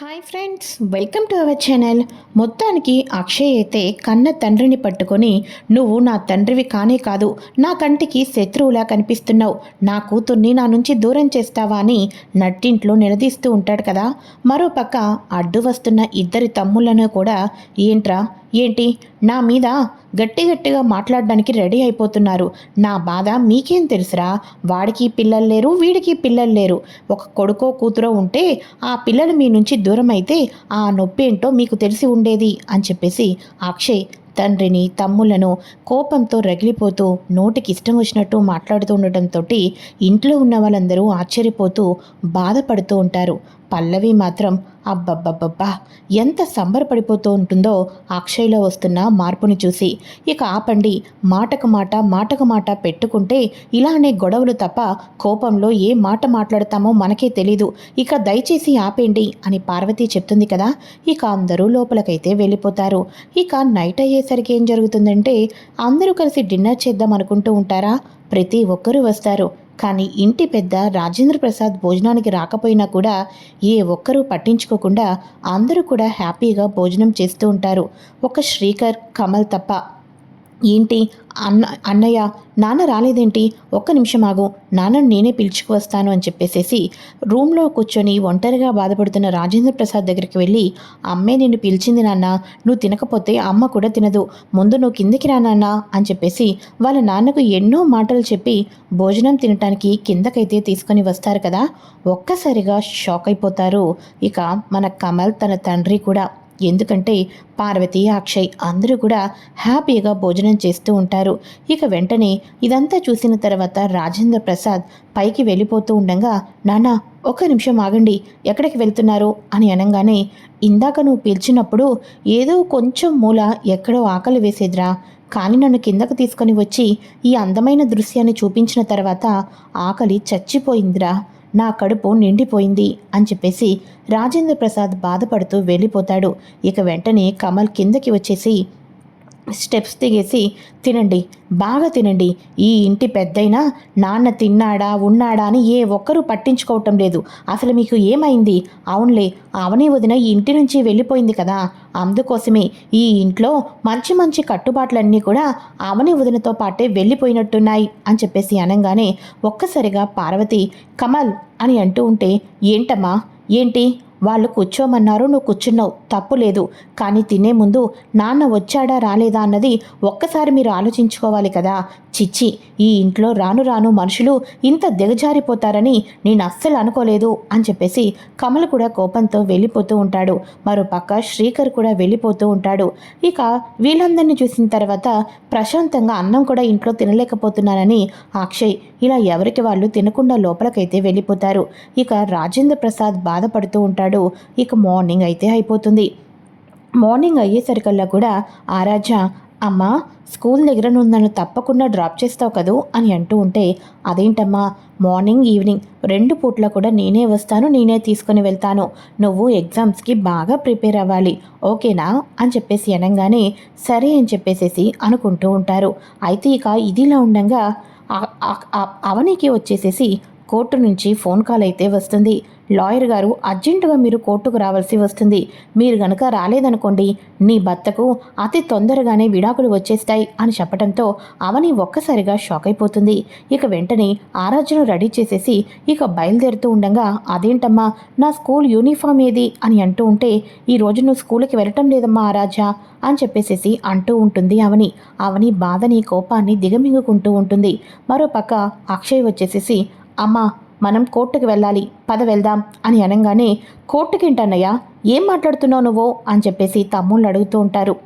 Hi friends welcome to our channel మొత్తానికి అక్షయ్ అయితే కన్న తండ్రిని పట్టుకొని నువ్వు నా తండ్రివి కానే కాదు నా కంటికి శత్రువులా కనిపిస్తున్నావు. నా కూతుర్ని నా నుంచి దూరం చేస్తావా అని నట్టింట్లో నిలదీస్తూ ఉంటాడు కదా. మరోపక్క అడ్డు వస్తున్న ఇద్దరి తమ్ముళ్ళను కూడా ఏంట్రా ఏంటి? నా మీద గట్టి గట్టిగా మాట్లాడడానికి రెడీ అయిపోతున్నారు. నా బాధ మీకేం తెలుసురా? వాడికి పిల్లలు లేరు వీడికి పిల్లలు లేరు. ఒక కొడుకో కూతురో ఉంటే ఆ పిల్లలు మీ నుంచి దూరం అయితే ఆ నొప్పి ఏంటో మీకు తెలిసి ఉండేది అని చెప్పేసి అక్షయ్ తండ్రిని తమ్ములను కోపంతో రగిలిపోతూ నోటికి ఇష్టం వచ్చినట్టు మాట్లాడుతూ ఉండటంతో ఇంట్లో ఉన్న వాళ్ళందరూ ఆశ్చర్యపోతూ బాధపడుతూ ఉంటారు. పల్లవి మాత్రం అబ్బబ్బబ్బబ్బా ఎంత సంబరపడిపోతూ ఉంటుందో అక్షయ్లో వస్తున్న మార్పుని చూసి. ఇక ఆపండి మాటకు మాట మాటకు మాట పెట్టుకుంటే ఇలానే గొడవలు తప్ప కోపంలో ఏ మాట మాట్లాడతామో మనకే తెలీదు. ఇక దయచేసి ఆపేండి అని పార్వతి చెప్తుంది కదా ఇక అందరూ లోపలకైతే వెళ్ళిపోతారు. ఇక నైట్ అయ్యేసరికి ఏం జరుగుతుందంటే అందరూ కలిసి డిన్నర్ చేద్దాం అనుకుంటూ ఉంటారా? ప్రతి ఒక్కరూ వస్తారు. కానీ ఇంటి పెద్ద రాజేంద్ర ప్రసాద్ భోజనానికి రాకపోయినా కూడా ఏ ఒక్కరూ పట్టించుకోకుండా అందరూ కూడా హ్యాపీగా భోజనం చేస్తూ ఉంటారు. ఒక శ్రీకర్ కమల్ తప్ప ఏంటి? అన్న అన్నయ్య నాన్న రాలేదేంటి? ఒక్క నిమిషం ఆగు. నాన్నను నేనే పిలుచుకువస్తాను అని చెప్పేసేసి రూమ్లో కూర్చొని ఒంటరిగా బాధపడుతున్న రాజేంద్ర ప్రసాద్ దగ్గరికి వెళ్ళి అమ్మే నిన్ను పిలిచింది నాన్న. నువ్వు తినకపోతే అమ్మ కూడా తినదు. ముందు నువ్వు కిందకి రా నాన్న అని చెప్పేసి వాళ్ళ నాన్నకు ఎన్నో మాటలు చెప్పి భోజనం తినటానికి కిందకైతే తీసుకొని వస్తారు కదా. ఒక్కసారిగా షాక్ అయిపోతారు. ఇక మన కమల్ తన తండ్రి కూడా. ఎందుకంటే పార్వతి అక్షయ్ అందరూ కూడా హ్యాపీగా భోజనం చేస్తూ ఉంటారు. ఇక వెంటనే ఇదంతా చూసిన తర్వాత రాజేంద్ర ప్రసాద్ పైకి వెళ్ళిపోతూ ఉండగా నాన్న ఒక్క నిమిషం ఆగండి. ఎక్కడికి వెళ్తున్నారు? అని అనగానే ఇందాక నువ్వు పిలిచినప్పుడు ఏదో కొంచెం మూల ఎక్కడో ఆకలి వేసేదిరా. కానీ నన్ను కిందకు తీసుకొని వచ్చి ఈ అందమైన దృశ్యాన్ని చూపించిన తర్వాత ఆకలి చచ్చిపోయిందిరా. నా కడుపు నిండిపోయింది అని చెప్పేసి రాజేంద్ర ప్రసాద్ బాధపడుతూ వెళ్ళిపోతాడు. ఇక వెంటనే కమల్ కిందకి వచ్చేసి స్టెప్స్ దిగేసి తినండి బాగా తినండి. ఈ ఇంటి పెద్దయినా నాన్న తిన్నాడా ఉన్నాడా అని ఏ ఒక్కరూ పట్టించుకోవటం లేదు. అసలు మీకు ఏమైంది? అవునులే అవని వదిన ఈ ఇంటి నుంచి వెళ్ళిపోయింది కదా. అందుకోసమే ఈ ఇంట్లో మంచి మంచి కట్టుబాట్లన్నీ కూడా అవని వదినతో పాటే వెళ్ళిపోయినట్టున్నాయి అని చెప్పేసి అనగానే ఒక్కసారిగా పార్వతి కమల్ అని అంటూ ఉంటే ఏంటమ్మా? ఏంటి? వాళ్ళు కూర్చోమన్నారు నువ్వు కూర్చున్నావు తప్పు లేదు. కానీ తినే ముందు నాన్న వచ్చాడా రాలేదా అన్నది ఒక్కసారి మీరు ఆలోచించుకోవాలి కదా. చిచ్చి ఈ ఇంట్లో రాను రాను మనుషులు ఇంత దిగజారిపోతారని నేను అస్సలు అనుకోలేదు అని చెప్పేసి కమల్ కూడా కోపంతో వెళ్ళిపోతూ ఉంటాడు. మరో పక్క శ్రీకర్ కూడా వెళ్ళిపోతూ ఉంటాడు. ఇక వీళ్ళందరినీ చూసిన తర్వాత ప్రశాంతంగా అన్నం కూడా ఇంట్లో తినలేకపోతున్నానని అక్షయ్ ఇలా ఎవరికి వాళ్ళు తినకుండా లోపలికైతే వెళ్ళిపోతారు. ఇక రాజేంద్ర ప్రసాద్ బాధపడుతూ ఉంటాడు. ఇక మార్నింగ్ అయితే అయిపోతుంది. మార్నింగ్ అయ్యేసరికల్లా కూడా ఆరాధ్య అమ్మా స్కూల్ దగ్గర నువ్వు నన్ను తప్పకుండా డ్రాప్ చేస్తావు కదూ? అని అంటూ ఉంటే అదేంటమ్మా మార్నింగ్ ఈవినింగ్ రెండు పూట్ల కూడా నేనే వస్తాను నేనే తీసుకుని వెళ్తాను. నువ్వు ఎగ్జామ్స్కి బాగా ప్రిపేర్ అవ్వాలి ఓకేనా? అని చెప్పేసి అనగానే సరే అని చెప్పేసేసి అనుకుంటూ ఉంటారు. అయితే ఇక ఇదిలా ఉండగా అవనికి వచ్చేసేసి కోర్టు నుంచి ఫోన్ కాల్ అయితే వస్తుంది. లాయర్ గారు అర్జెంటుగా మీరు కోర్టుకు రావాల్సి వస్తుంది. మీరు గనక రాలేదనుకోండి నీ భర్తకు అతి తొందరగానే విడాకులు వచ్చేస్తాయి అని చెప్పడంతో అవని ఒక్కసారిగా షాక్ అయిపోతుంది. ఇక వెంటనే ఆరాధ్యను రెడీ చేసేసి ఇక బయలుదేరుతూ ఉండగా అదేంటమ్మా నా స్కూల్ యూనిఫామ్ ఏది? అని అంటూ ఉంటే ఈరోజు నువ్వు స్కూల్కి వెళ్ళటం లేదమ్మా ఆరాధ్య అని చెప్పేసేసి అంటూ ఉంటుంది అవని. అవని బాధని కోపాన్ని దిగమింగుకుంటూ ఉంటుంది. మరోపక్క అక్షయ్ వచ్చేసేసి అమ్మా మనం కోర్టుకు వెళ్ళాలి పద వెళ్దాం అని అనగానే కోర్టుకేంటన్నయ్య? ఏం మాట్లాడుతున్నావు నువ్వు? అని చెప్పేసి తమ్ముళ్ళు అడుగుతూ ఉంటారు.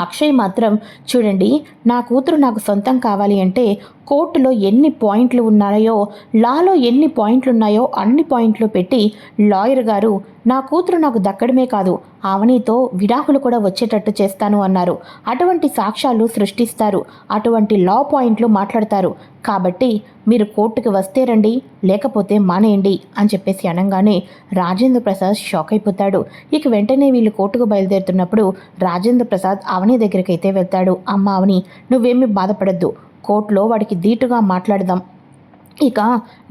అక్షయ్ మాత్రం చూడండి నా కూతురు నాకు సొంతం కావాలి అంటే కోర్టులో ఎన్ని పాయింట్లు ఉన్నాయో లాలో ఎన్ని పాయింట్లు ఉన్నాయో అన్ని పాయింట్లు పెట్టి లాయర్ గారు నా కూతురు నాకు దక్కడమే కాదు ఆవనితో విడాకులు కూడా వచ్చేటట్టు చేస్తాను అన్నారు. అటువంటి సాక్ష్యాలు సృష్టిస్తారు అటువంటి లా పాయింట్లు మాట్లాడతారు. కాబట్టి మీరు కోర్టుకి వస్తే రండి లేకపోతే మానేయండి అని చెప్పేసి అనగానే రాజేంద్ర ప్రసాద్ షాక్ అయిపోతాడు. ఇక వెంటనే వీళ్ళు కోర్టుకు బయలుదేరుతున్నప్పుడు రాజేంద్ర ప్రసాద్ అవని దగ్గరికి అయితే వెళ్తాడు. అమ్మ అవని నువ్వేమీ బాధపడద్దు. కోర్టులో వాడికి ధీటుగా మాట్లాడదాం. ఇక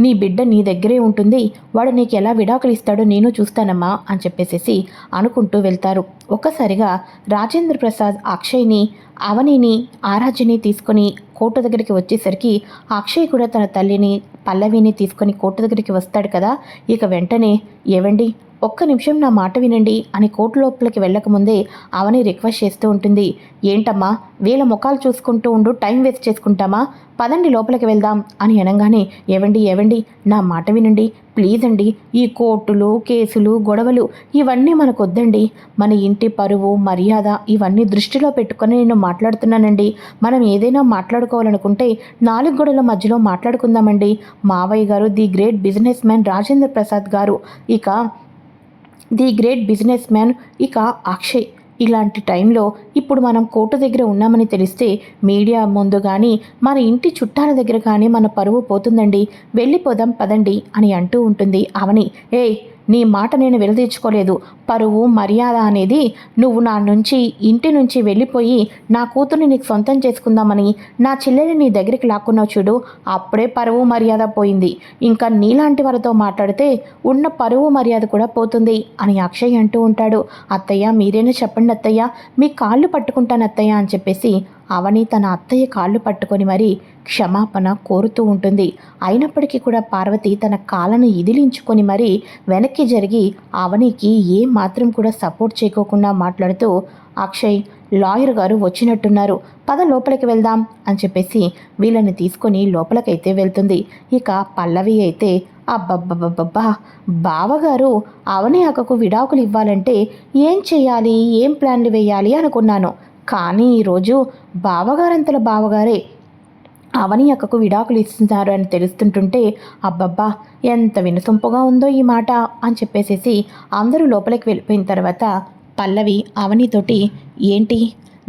నీ బిడ్డ నీ దగ్గరే ఉంటుంది. వాడు నీకు ఎలా విడాకులు ఇస్తాడో నేను చూస్తానమ్మా అని చెప్పేసేసి అనుకుంటూ వెళ్తారు. ఒక్కసారిగా రాజేంద్ర ప్రసాద్ అక్షయ్ని అవనిని ఆరాధ్యని తీసుకొని కోట దగ్గరికి వచ్చేసరికి అక్షయ్ కూడా తన తల్లిని పల్లవిని తీసుకొని కోట దగ్గరికి వస్తాడు కదా. ఇక వెంటనే ఏవండి ఒక్క నిమిషం నా మాట వినండి అని కోర్టు లోపలికి వెళ్ళకముందే అవని రిక్వెస్ట్ చేస్తూ ఉంటుంది. ఏంటమ్మా? వీళ్ళ ముఖాలు చూసుకుంటూ ఉండు టైం వేస్ట్ చేసుకుంటామా? పదండి లోపలికి వెళ్దాం అని అనగానే ఏవండి ఏవండి? నా మాట వినండి. ప్లీజ్ అండి. ఈ కోర్టులు కేసులు గొడవలు ఇవన్నీ మనకు వద్దండి మన ఇంటి పరువు మర్యాద ఇవన్నీ దృష్టిలో పెట్టుకొని నేను మాట్లాడుతున్నానండి. మనం ఏదైనా మాట్లాడుకోవాలనుకుంటే నాలుగు గొడవల మధ్యలో మాట్లాడుకుందామండి. మావయ్య గారు the great business man Rajendra Prasad గారు ఇక ది గ్రేట్ బిజినెస్ మ్యాన్ ఇక అక్షయ్. ఇలాంటి టైంలో ఇప్పుడు మనం కోర్టు దగ్గర ఉన్నామని తెలిస్తే మీడియా ముందు కానీ మన ఇంటి చుట్టాల దగ్గర కానీ మన పరువు పోతుందండి. వెళ్ళిపోదాం పదండి అని అంటూ ఉంటుంది అవని. ఏయ్ నీ మాట నేను వెలదీర్చుకోలేదు పరువు మర్యాద అనేది నువ్వు నా నుంచి ఇంటి నుంచి వెళ్ళిపోయి నా కూతుర్ని నీకు సొంతం చేసుకుందామని నా చెల్లెని నీ దగ్గరికి లాక్కున్నావు చూడు. అప్పుడే పరువు మర్యాద పోయింది. ఇంకా నీలాంటి వారితో మాట్లాడితే ఉన్న పరువు మర్యాద కూడా పోతుంది అని అక్షయ్ అంటూ ఉంటాడు. అత్తయ్య మీరేనా చెప్పండి అత్తయ్య? మీ కాళ్ళు పట్టుకుంటాను అత్తయ్య అని చెప్పేసి అవని తన అత్తయ్య కాళ్ళు పట్టుకొని మరీ క్షమాపణ కోరుతూ ఉంటుంది. అయినప్పటికీ కూడా పార్వతి తన కాళ్ళను ఇదిలించుకొని మరీ వెనక్కి జరిగి అవనికి ఏ మాత్రం కూడా సపోర్ట్ చేయకోకుండా మాట్లాడుతూ అక్షయ్ లాయర్ గారు వచ్చినట్టున్నారు. పద లోపలికి వెళ్దాం అని చెప్పేసి వీళ్ళని తీసుకొని లోపలికైతే వెళ్తుంది. ఇక పల్లవి అయితే అబ్బబ్బబ్బబ్బా బావగారు అవని అక్కకు విడాకులు ఇవ్వాలంటే ఏం చేయాలి? ఏం ప్లాన్లు వేయాలి? అనుకున్నాను. కానీ ఈరోజు బావగారంతల బావగారే అవని అక్కకు విడాకులు ఇస్తున్నారు అని తెలుస్తుంటుంటే అబ్బబ్బా ఎంత వినసొంపుగా ఉందో ఈ మాట అని చెప్పేసేసి అందరూ లోపలికి వెళ్ళిపోయిన తర్వాత పల్లవి అవనితోటి ఏంటి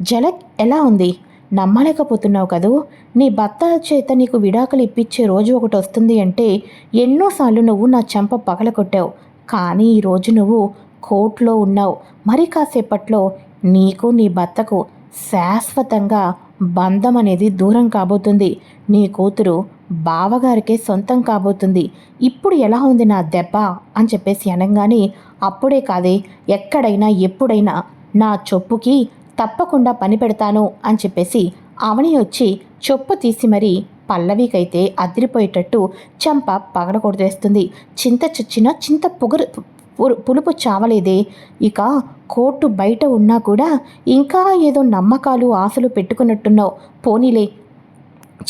జలక్ ఎలా ఉంది? నమ్మలేకపోతున్నావు కదూ? నీ భర్త చేత నీకు విడాకులు ఇప్పించే రోజు ఒకటి వస్తుంది అంటే ఎన్నోసార్లు నువ్వు నా చెంప పగలకొట్టావు కానీ ఈరోజు నువ్వు కోర్టులో ఉన్నావు. మరి కాసేపట్లో నీకు నీ భర్తకు శాశ్వతంగా బంధం అనేది దూరం కాబోతుంది. నీ కూతురు బావగారికే సొంతం కాబోతుంది. ఇప్పుడు ఎలా ఉంది నా దెబ్బ? అని చెప్పేసి అనగానే అప్పుడే కాదే ఎక్కడైనా ఎప్పుడైనా నా చొప్పుకి తప్పకుండా పని పెడతాను అని చెప్పేసి అవని వచ్చి చొప్పు తీసి మరీ పల్లవికైతే అదిరిపోయేటట్టు చెంప పగడకొడేస్తుంది చింత చచ్చిన చింత పొగరు పులుపు చావలేదే. ఇక కోర్టు బయట ఉన్నా కూడా ఇంకా ఏదో నమ్మకాలు ఆశలు పెట్టుకున్నట్టున్నావు. పోనీలే.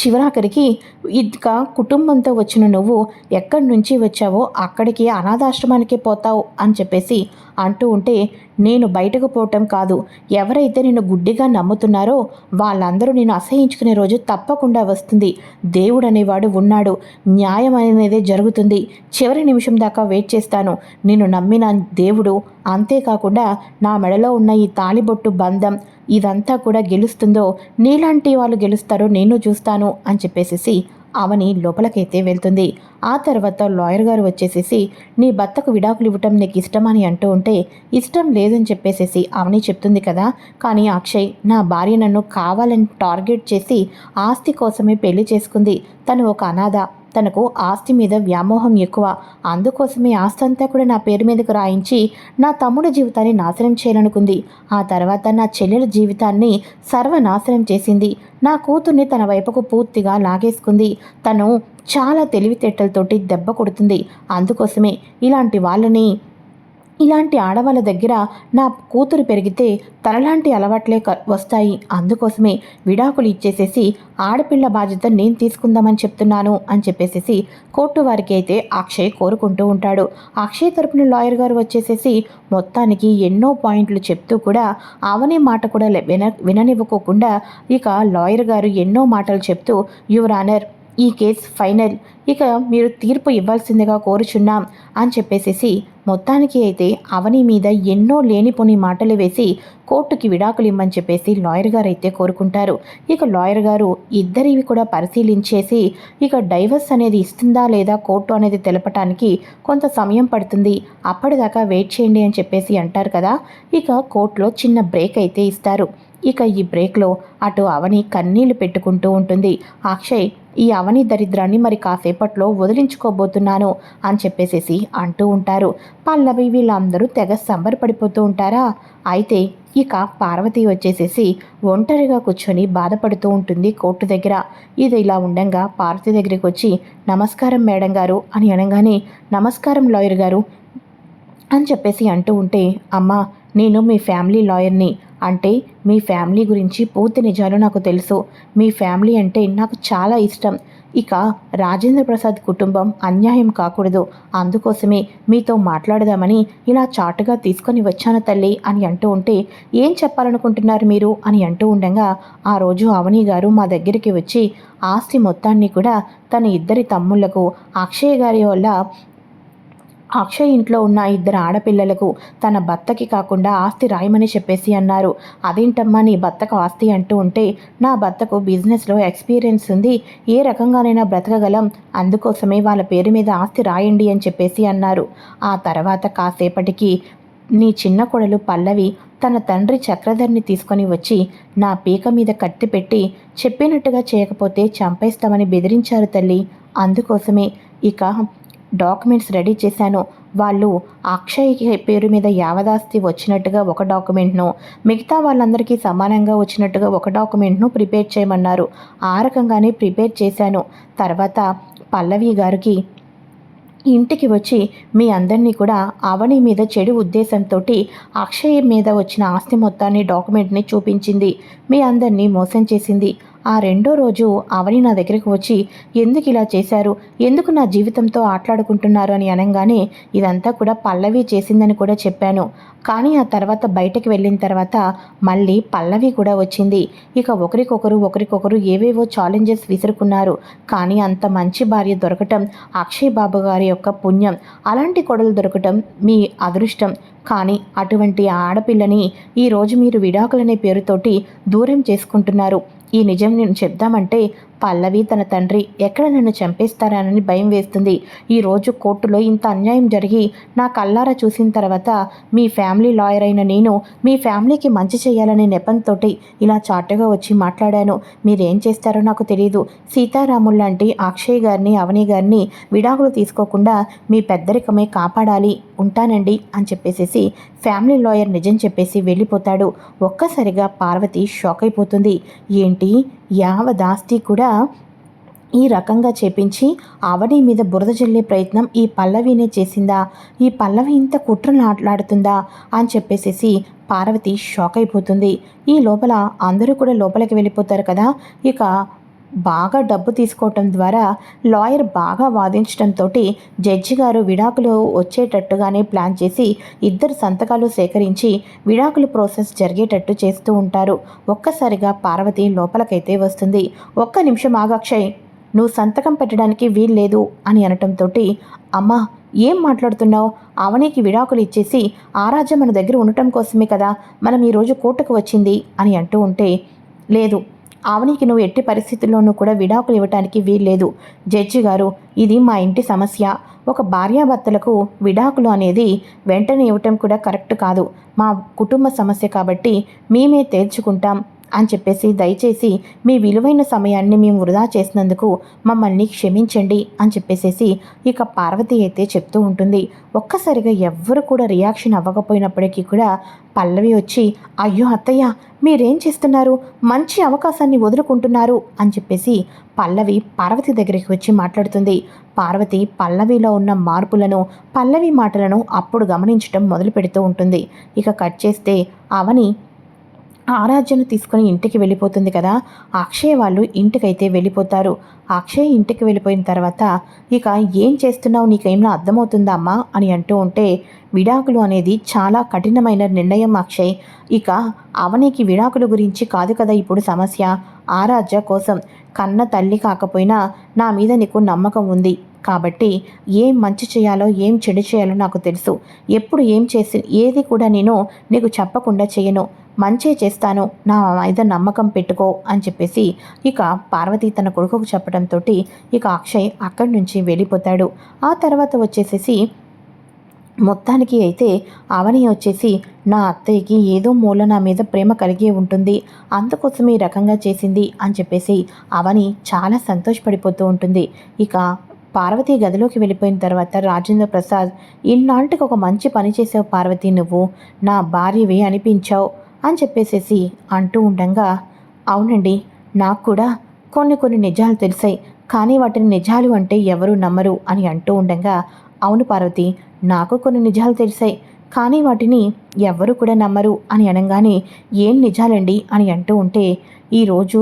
చివరాఖరికి ఇక కుటుంబంతో వచ్చిన నువ్వు ఎక్కడి నుంచి వచ్చావో అక్కడికి అనాథాశ్రమానికే పోతావు అని చెప్పేసి అంటూ ఉంటే నేను బయటకు పోవటం కాదు. ఎవరైతే నేను గుడ్డిగా నమ్ముతున్నారో వాళ్ళందరూ నేను అసహించుకునే రోజు తప్పకుండా వస్తుంది. దేవుడు అనేవాడు ఉన్నాడు. న్యాయం అనేదే జరుగుతుంది. చివరి నిమిషం దాకా వెయిట్ చేస్తాను. నేను నమ్మిన దేవుడు అంతేకాకుండా నా మెడలో ఉన్న ఈ తాలిబొట్టు బంధం ఇదంతా కూడా గెలుస్తుందో నీలాంటి వాళ్ళు గెలుస్తారో నేను చూస్తాను అని చెప్పేసి అవని లోపలకైతే వెళ్తుంది. ఆ తర్వాత లాయర్ గారు వచ్చేసేసి నీ భర్తకు విడాకులు ఇవ్వటం నీకు ఇష్టమని అంటూ ఉంటే ఇష్టం లేదని చెప్పేసేసి అవని చెప్తుంది కదా కానీ అక్షయ్ నా భార్య నన్ను కావాలని టార్గెట్ చేసి ఆస్తి కోసమే పెళ్ళి చేసుకుంది. తను ఒక అనాథ. తనకు ఆస్తి మీద వ్యామోహం ఎక్కువ. అందుకోసమే ఆస్తి అంతా కూడా నా పేరు మీదకు రాయించి నా తమ్ముడు జీవితాన్ని నాశనం చేయాలనుకుంది. ఆ తర్వాత నా చెల్లెల జీవితాన్ని సర్వనాశనం చేసింది. నా కూతుర్ని తన వైపుకు పూర్తిగా లాగేసుకుంది. తను చాలా తెలివితేటలతోటి దెబ్బ కొడుతుంది. అందుకోసమే ఇలాంటి వాళ్ళని ఇలాంటి ఆడవాళ్ళ దగ్గర నా కూతురు పెరిగితే తనలాంటి అలవాట్లే వస్తాయి. అందుకోసమే విడాకులు ఇచ్చేసేసి ఆడపిల్ల బాధ్యత నేను తీసుకుందామని చెప్తున్నాను అని చెప్పేసేసి కోర్టు వారికి అయితే అక్షయ్ కోరుకుంటూ ఉంటాడు. అక్షయ్ తరపున లాయర్ గారు వచ్చేసేసి మొత్తానికి ఎన్నో పాయింట్లు చెప్తూ కూడా అవనే మాట కూడా విన విననివ్వకోకుండా ఇక లాయర్ గారు ఎన్నో మాటలు చెప్తూ యువర్ ఆనర్ ఈ కేసు ఫైనల్. ఇక మీరు తీర్పు ఇవ్వాల్సిందిగా కోరుచున్నాం అని చెప్పేసేసి మొత్తానికి అయితే అవని మీద ఎన్నో లేనిపోని మాటలు వేసి కోర్టుకి విడాకులు ఇమ్మని చెప్పేసి లాయర్ గారు అయితే కోరుకుంటారు. ఇక లాయర్ గారు ఇద్దరివి కూడా పరిశీలించేసి ఇక డైవర్స్ అనేది ఇస్తుందా లేదా కోర్టు అనేది తెలపటానికి కొంత సమయం పడుతుంది. అప్పటిదాకా వెయిట్ చేయండి అని చెప్పేసి అంటారు కదా. ఇక కోర్టులో చిన్న బ్రేక్ అయితే ఇస్తారు. ఇక ఈ బ్రేక్లో అటు అవని కన్నీళ్ళు పెట్టుకుంటూ ఉంటుంది. అక్షయ్ ఈ అవని దరిద్రాన్ని మరి కాసేపట్లో వదిలించుకోబోతున్నాను అని చెప్పేసేసి అంటూ ఉంటారు. పల్లవి వీళ్ళందరూ తెగ సంబరపడిపోతూ ఉంటారా? అయితే ఇక పార్వతి వచ్చేసేసి ఒంటరిగా కూర్చొని బాధపడుతూ ఉంటుంది కోర్టు దగ్గర. ఇది ఇలా ఉండంగా పార్వతి దగ్గరికి వచ్చి నమస్కారం మేడం గారు అని అనగానే నమస్కారం లాయర్ గారు అని చెప్పేసి అంటూ ఉంటే అమ్మ నేను మీ ఫ్యామిలీ లాయర్ని అంటే మీ ఫ్యామిలీ గురించి పూర్తి నిజాలు నాకు తెలుసు. మీ ఫ్యామిలీ అంటే నాకు చాలా ఇష్టం. ఇక రాజేంద్ర ప్రసాద్ కుటుంబం అన్యాయం కాకూడదు. అందుకోసమే మీతో మాట్లాడదామని ఇలా చాటుగా తీసుకొని వచ్చాను తల్లి అని అంటూ ఉంటే ఏం చెప్పాలనుకుంటున్నారు మీరు అని అంటూ ఉండగా ఆ రోజు అవని గారు మా దగ్గరికి వచ్చి ఆస్తి మొత్తాన్ని కూడా తన ఇద్దరి తమ్ముళ్ళకు అక్షయ్ గారి వల్ల అక్షయ్ ఇంట్లో ఉన్న ఇద్దరు ఆడపిల్లలకు తన భర్తకి కాకుండా ఆస్తి రాయమని చెప్పేసి అన్నారు. అదేంటమ్మా నీ భర్తకు ఆస్తి అంటూ ఉంటే నా భర్తకు బిజినెస్లో ఎక్స్పీరియన్స్ ఉంది. ఏ రకంగానైనా బ్రతకగలం. అందుకోసమే వాళ్ళ పేరు మీద ఆస్తి రాయండి అని చెప్పేసి అన్నారు. ఆ తర్వాత కాసేపటికి నీ చిన్న కొడలు పల్లవి తన తండ్రి చక్రధర్ని తీసుకొని వచ్చి నా పీక మీద కత్తి పెట్టి చెప్పినట్టుగా చేయకపోతే చంపేస్తామని బెదిరించారు తల్లి. అందుకోసమే ఇక డాక్యుమెంట్స్ రెడీ చేశాను. వాళ్ళు అక్షయ్ పేరు మీద యావదాస్తి వచ్చినట్టుగా ఒక డాక్యుమెంట్ను మిగతా వాళ్ళందరికీ సమానంగా వచ్చినట్టుగా ఒక డాక్యుమెంట్ను ప్రిపేర్ చేయమన్నారు. ఆ రకంగానే ప్రిపేర్ చేశాను. తర్వాత పల్లవి గారికి ఇంటికి వచ్చి మీ అందరినీ కూడా అవని మీద చెడు ఉద్దేశంతో అక్షయ్ మీద వచ్చిన ఆస్తి మొత్తాన్ని డాక్యుమెంట్ని చూపించింది. మీ అందరినీ మోసం చేసింది. ఆ రెండో రోజు అవని నా దగ్గరికి వచ్చి ఎందుకు ఇలా చేశారు? ఎందుకు నా జీవితంతో ఆటలాడుకుంటున్నారు? అని అనగానే ఇదంతా కూడా పల్లవి చేసిందని కూడా చెప్పాను. కానీ ఆ తర్వాత బయటకు వెళ్ళిన తర్వాత మళ్ళీ పల్లవి కూడా వచ్చింది. ఇక ఒకరికొకరు ఒకరికొకరు ఏవేవో ఛాలెంజెస్ విసురుకున్నారు. కానీ అంత మంచి భార్య దొరకటం అక్షయ్ బాబు గారి యొక్క పుణ్యం అలాంటి కొడలు దొరకటం మీ అదృష్టం. కానీ అటువంటి ఆడపిల్లని ఈరోజు మీరు విడాకులనే పేరుతోటి దూరం చేసుకుంటున్నారు. ఈ నిజం నేను చెప్దామంటే పల్లవి తన తండ్రి ఎక్కడ నన్ను చంపేస్తారానని భయం వేస్తుంది. ఈరోజు కోర్టులో ఇంత అన్యాయం జరిగి నా కల్లారా చూసిన తర్వాత మీ ఫ్యామిలీ లాయర్ అయిన నేను మీ ఫ్యామిలీకి మంచి చేయాలనే నెపంతో ఇలా చాటుగా వచ్చి మాట్లాడాను. మీరేం చేస్తారో నాకు తెలియదు సీతారాములు లాంటి అక్షయ్ గారిని అవని గారిని విడాకులు తీసుకోకుండా మీ పెద్దరికమే కాపాడాలి ఉంటానండి అని చెప్పేసేసి ఫ్యామిలీ లాయర్ నిజం చెప్పేసి వెళ్ళిపోతాడు. ఒక్కసారిగా పార్వతి షాక్ అయిపోతుంది. ఏంటి? యావ దాస్తి కూడా ఈ రకంగా చేపించి ఆవడి మీద బురద జల్లే ప్రయత్నం ఈ పల్లవినే చేసిందా? ఈ పల్లవి ఇంత కుట్రలు ఆటలాడుతుందా అని చెప్పేసేసి పార్వతి షాక్ అయిపోతుంది. ఈ లోపల అందరూ కూడా లోపలికి వెళ్ళిపోతారు కదా. ఇక బాగా డబ్బు తీసుకోవటం ద్వారా లాయర్ బాగా వాదించడంతో జడ్జి గారు విడాకులు వచ్చేటట్టుగానే ప్లాన్ చేసి ఇద్దరు సంతకాలు సేకరించి విడాకులు ప్రాసెస్ జరిగేటట్టు చేస్తూ ఉంటారు. ఒక్కసారిగా పార్వతి లోపలకైతే వస్తుంది. ఒక్క నిమిషం ఆగాక్షయ్ నువ్వు సంతకం పెట్టడానికి వీల్లేదు అని అనటంతో అమ్మా ఏం మాట్లాడుతున్నావు? అవనికి విడాకులు ఇచ్చేసి ఆరాధ్య మన దగ్గర ఉండటం కోసమే కదా మనం ఈరోజు కోటకు వచ్చింది అని అంటూ ఉంటే లేదు ఆవనికి నువ్వు ఎట్టి పరిస్థితుల్లోనూ కూడా విడాకులు ఇవ్వటానికి వీల్లేదు. జడ్జి గారు ఇది మా ఇంటి సమస్య. ఒక భార్యాభర్తలకు విడాకులు అనేది వెంటనే ఇవ్వటం కూడా కరెక్ట్ కాదు. మా కుటుంబ సమస్య కాబట్టి మేమే తేల్చుకుంటాం. అని చెప్పేసి దయచేసి మీ విలువైన సమయాన్ని మేము వృధా చేసినందుకు మమ్మల్ని క్షమించండి అని చెప్పేసేసి ఇక పార్వతి అయితే చెప్తూ ఉంటుంది. ఒక్కసారిగా ఎవ్వరు కూడా రియాక్షన్ అవ్వకపోయినప్పటికీ కూడా పల్లవి వచ్చి అయ్యో అత్తయ్య మీరేం చేస్తున్నారు? మంచి అవకాశాన్ని వదులుకుంటున్నారు అని చెప్పేసి పల్లవి పార్వతి దగ్గరికి వచ్చి మాట్లాడుతుంది. పార్వతి పల్లవిలో ఉన్న మార్పులను పల్లవి మాటలను అప్పుడు గమనించడం మొదలు పెడుతూ ఉంటుంది. ఇక కట్ చేస్తే అవని ఆరాధ్యను తీసుకుని ఇంటికి వెళ్ళిపోతుంది కదా. అక్షయ్ వాళ్ళు ఇంటికైతే వెళ్ళిపోతారు. అక్షయ్ ఇంటికి వెళ్ళిపోయిన తర్వాత ఇక ఏం చేస్తున్నావు? నీకేమైనా అర్థమవుతుందా అమ్మా? అని అంటూ ఉంటే విడాకులు అనేది చాలా కఠినమైన నిర్ణయం అక్షయ్. ఇక అవనికి విడాకుల గురించి కాదు కదా ఇప్పుడు సమస్య. ఆరాధ్య కోసం కన్న తల్లి కాకపోయినా నా మీద నీకు నమ్మకం ఉంది. కాబట్టి ఏం మంచి చేయాలో ఏం చెడు చేయాలో నాకు తెలుసు. ఎప్పుడు ఏం చేసి ఏది కూడా నేను నీకు చెప్పకుండా చేయను. మంచే చేస్తాను. నా మీద నమ్మకం పెట్టుకో అని చెప్పేసి ఇక పార్వతి తన కొడుకుకు చెప్పడంతో ఇక అక్షయ్ అక్కడి నుంచి వెళ్ళిపోతాడు. ఆ తర్వాత వచ్చేసేసి మొత్తానికి అయితే అవని వచ్చేసి నా అత్తయ్యకి ఏదో మూల నా మీద ప్రేమ కలిగి ఉంటుంది. అందుకోసం ఈ రకంగా చేసింది అని చెప్పేసి అవని చాలా సంతోషపడిపోతూ ఉంటుంది. ఇక పార్వతి గదిలోకి వెళ్ళిపోయిన తర్వాత రాజేంద్ర ప్రసాద్ ఇన్నాళ్ళకి ఒక మంచి పని చేసావు పార్వతి నువ్వు. నా భార్యవి అనిపించావు అని చెప్పేసేసి అంటూ ఉండగా అవునండి నాకు కూడా కొన్ని కొన్ని నిజాలు తెలిసాయి. కానీ వాటిని నిజాలు అంటే ఎవరు నమ్మరు అని అంటూ ఉండగా అవును పార్వతి నాకు కొన్ని నిజాలు తెలిసాయి. కానీ వాటిని ఎవ్వరు కూడా నమ్మరు అని అనగానే ఏం నిజాలండి అని అంటూ ఉంటే ఈరోజు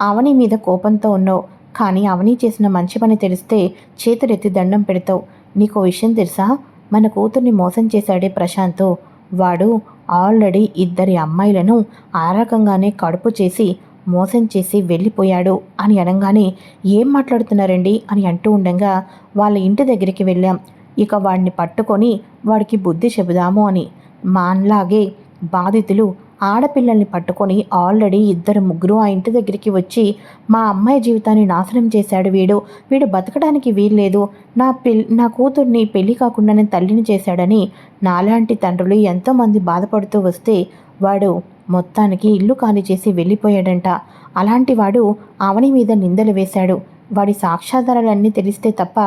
అవని మీద కోపంతో ఉన్నావు. కానీ అవని చేసిన మంచి పని తెలిస్తే చేతులెత్తి దండం పెడతావు. నీకు విషయం తెలుసా? మన కూతుర్ని మోసం చేశాడే ప్రశాంత్. వాడు ఆల్రెడీ ఇద్దరి అమ్మాయిలను ఆ రకంగానే కడుపు చేసి మోసం చేసి వెళ్ళిపోయాడు అని అనగానే ఏం మాట్లాడుతున్నారండి అని అంటూ ఉండగా వాళ్ళ ఇంటి దగ్గరికి వెళ్ళాం. ఇక వాడిని పట్టుకొని వాడికి బుద్ధి చెబుదాము అని. మాన్లాగే బాధితులు ఆడపిల్లల్ని పట్టుకొని ఆల్రెడీ ఇద్దరు ముగ్గురు ఆ ఇంటి దగ్గరికి వచ్చి మా అమ్మాయి జీవితాన్ని నాశనం చేశాడు వీడు. వీడు బతకడానికి వీల్లేదు. నా పిల్ నా కూతుర్ని పెళ్ళి కాకుండానే తల్లిని చేశాడని నాలాంటి తండ్రులు ఎంతోమంది బాధపడుతూ వస్తే వాడు మొత్తానికి ఇల్లు ఖాళీ చేసి వెళ్ళిపోయాడంట. అలాంటి వాడు అవని మీద నిందలు వేశాడు. వాడి సాక్ష్యాధారాలన్నీ తెలిస్తే తప్ప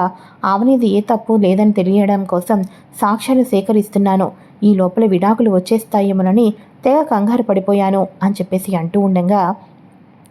ఆవనిది ఏ తప్పు లేదని తెలియడం కోసం సాక్ష్యాలు సేకరిస్తున్నాను. ఈ లోపల విడాకులు వచ్చేస్తాయేమోనని తెగ కంగారు పడిపోయాను అని చెప్పేసి అంటూ ఉండగా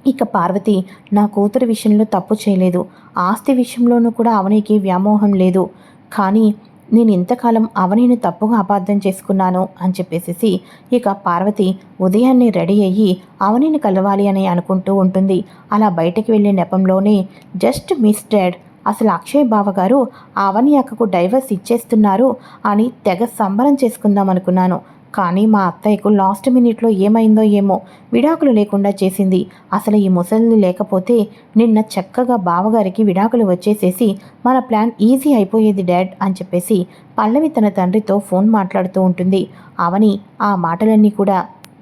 ఇక పార్వతి నా కూతురు విషయంలో తప్పు చేయలేదు. ఆస్తి విషయంలోనూ కూడా అవనికి వ్యామోహం లేదు. కానీ నేను ఇంతకాలం అవనిని తప్పుగా అపార్థం చేసుకున్నాను అని చెప్పేసి ఇక పార్వతి ఉదయాన్నే రెడీ అయ్యి అవనిని కలవాలి అని అనుకుంటూ ఉంటుంది. అలా బయటకు వెళ్ళే నెపంలోనే జస్ట్ మిస్ డాడ్ అసలు అక్షయ్ బావ గారు అవని అక్కకు డైవర్స్ ఇచ్చేస్తున్నారు అని తెగ సంబరం చేసుకుందాం అనుకున్నాను. కానీ మా అత్తయ్యకు లాస్ట్ మినిట్లో ఏమైందో ఏమో విడాకులు లేకుండా చేసింది. అసలు ఈ ముసలిని లేకపోతే నిన్న చక్కగా బావగారికి విడాకులు వచ్చేసేసి మన ప్లాన్ ఈజీ అయిపోయేది డాడ్ అని చెప్పేసి పల్లవి తన తండ్రితో ఫోన్ మాట్లాడుతూ ఉంటుంది. అవని ఆ మాటలన్నీ కూడా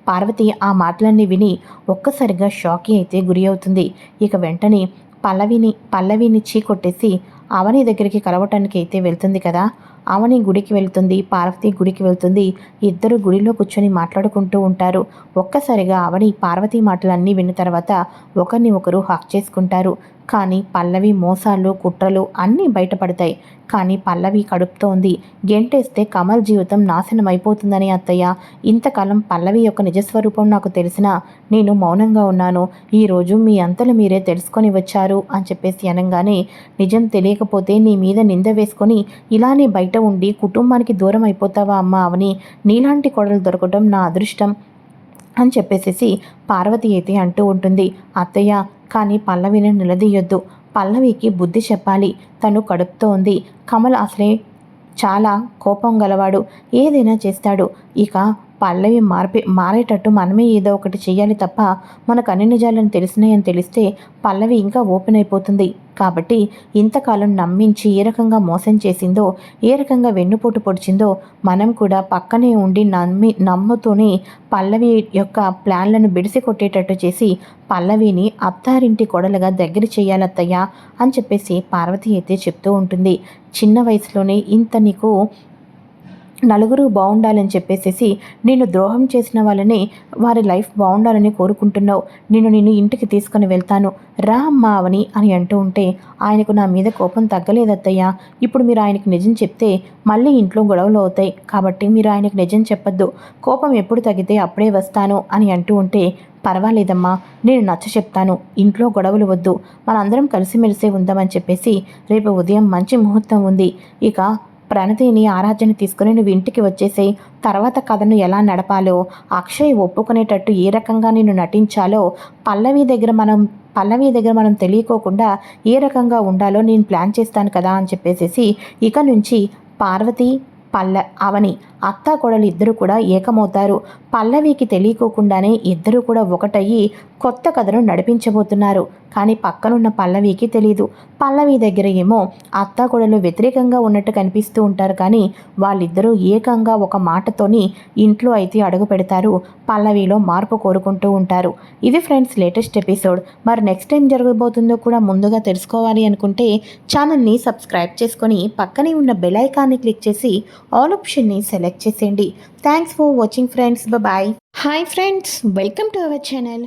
పార్వతి ఆ మాటలన్నీ విని ఒక్కసారిగా షాకి అయితే గురి అవుతుంది. ఇక వెంటనే పల్లవిని పల్లవిని చీకొట్టేసి అవని దగ్గరికి కలవటానికి అయితే వెళ్తుంది కదా. అవని గుడికి వెళ్తుంది పార్వతి గుడికి వెళ్తుంది. ఇద్దరు గుడిలో కూర్చొని మాట్లాడుకుంటూ ఉంటారు. ఒక్కసారిగా అవని పార్వతి మాటలన్నీ విన్న తర్వాత ఒకరిని ఒకరు హక్ చేసుకుంటారు. కానీ పల్లవి మోసాలు కుట్రలు అన్నీ బయటపడతాయి. కానీ పల్లవి కడుపుతోంది గెంటేస్తే కమల్ జీవితం నాశనం అయిపోతుందని అత్తయ్య. ఇంతకాలం పల్లవి యొక్క నిజస్వరూపం నాకు తెలిసినా నేను మౌనంగా ఉన్నాను. ఈరోజు మీ అంతలు మీరే తెలుసుకొని వచ్చారు అని చెప్పేసి అనగానే నిజం తెలియకపోతే నీ మీద నింద వేసుకొని ఇలానే బయట ఉండి కుటుంబానికి దూరం అయిపోతావా అమ్మ అవని నీలాంటి కొడలు దొరకటం నా అదృష్టం అని చెప్పేసేసి పార్వతి అయితే అంటూ ఉంటుంది. అత్తయ్య కానీ పల్లవిని నిలదీయొద్దు. పల్లవికి బుద్ధి చెప్పాలి. తను కడుపుతో ఉంది. కమల్ అసలే చాలా కోపం గలవాడు. ఏదైనా చేస్తాడు. ఇక పల్లవి మార్పి మారేటట్టు మనమే ఏదో ఒకటి చేయాలి తప్ప మనకు అన్ని నిజాలను తెలిసినాయని తెలిస్తే పల్లవి ఇంకా ఓపెన్ అయిపోతుంది. కాబట్టి ఇంతకాలం నమ్మించి ఏ రకంగా మోసం చేసిందో ఏ రకంగా వెన్నుపోటు పొడిచిందో మనం కూడా పక్కనే ఉండి నమ్మి నమ్ముతూనే పల్లవి యొక్క ప్లాన్లను బిడిసి కొట్టేటట్టు చేసి పల్లవిని అత్తారింటి కొడలుగా దగ్గర చేయాలత్తయ్యా అని చెప్పేసి పార్వతి అయితే చెప్తూ ఉంటుంది. చిన్న వయసులోనే ఇంత నీకు నలుగురు బాగుండాలని చెప్పేసేసి నేను ద్రోహం చేసిన వాళ్ళని వారి లైఫ్ బాగుండాలని కోరుకుంటున్నావు. నేను నిన్ను ఇంటికి తీసుకుని వెళ్తాను. రా అమ్మా అని అంటూ ఉంటే ఆయనకు నా మీద కోపం తగ్గలేదత్తయ్యా. ఇప్పుడు మీరు ఆయనకు నిజం చెప్తే మళ్ళీ ఇంట్లో గొడవలు అవుతాయి. కాబట్టి మీరు ఆయనకు నిజం చెప్పొద్దు. కోపం ఎప్పుడు తగ్గితే అప్పుడే వస్తాను అని అంటూ ఉంటే పర్వాలేదమ్మా నేను నచ్చ చెప్తాను. ఇంట్లో గొడవలు వద్దు. మనందరం కలిసిమెలిసే ఉందామని చెప్పేసి రేపు ఉదయం మంచి ముహూర్తం ఉంది. ఇక ప్రణతిని ఆరాధ్యని తీసుకుని నువ్వు ఇంటికి వచ్చేసి తర్వాత కథను ఎలా నడపాలో అక్షయ్ ఒప్పుకునేటట్టు ఏ రకంగా నేను నటించాలో పల్లవి దగ్గర మనం పల్లవి దగ్గర మనం తెలియకోకుండా ఏ రకంగా ఉండాలో నేను ప్లాన్ చేస్తాను కదా అని చెప్పేసేసి ఇక నుంచి పార్వతి పల్ల అవని అత్తా కోడలు ఇద్దరు కూడా ఏకమవుతారు. పల్లవికి తెలియకోకుండానే ఇద్దరు కూడా ఒకటయ్యి కొత్త కథను నడిపించబోతున్నారు. కానీ పక్కనున్న పల్లవికి తెలియదు పల్లవి దగ్గర ఏమో అత్తా కోడలు వ్యతిరేకంగా ఉన్నట్టు కనిపిస్తూ ఉంటారు కానీ వాళ్ళిద్దరూ ఏకంగా ఒక మాటతోని ఇంట్లో అయితే అడుగు పెడతారు. పల్లవిలో మార్పు కోరుకుంటూ ఉంటారు. ఇది ఫ్రెండ్స్ లేటెస్ట్ ఎపిసోడ్. మరి నెక్స్ట్ టైం జరగబోతుందో కూడా ముందుగా తెలుసుకోవాలి అనుకుంటే ఛానల్ని సబ్స్క్రైబ్ చేసుకొని పక్కనే ఉన్న బెల్ ఐకాన్ని క్లిక్ చేసి ఆల్ ఆప్షన్ని సెలెక్ట్ చేసేయండి. Thanks for watching friends bye hi friends welcome to our channel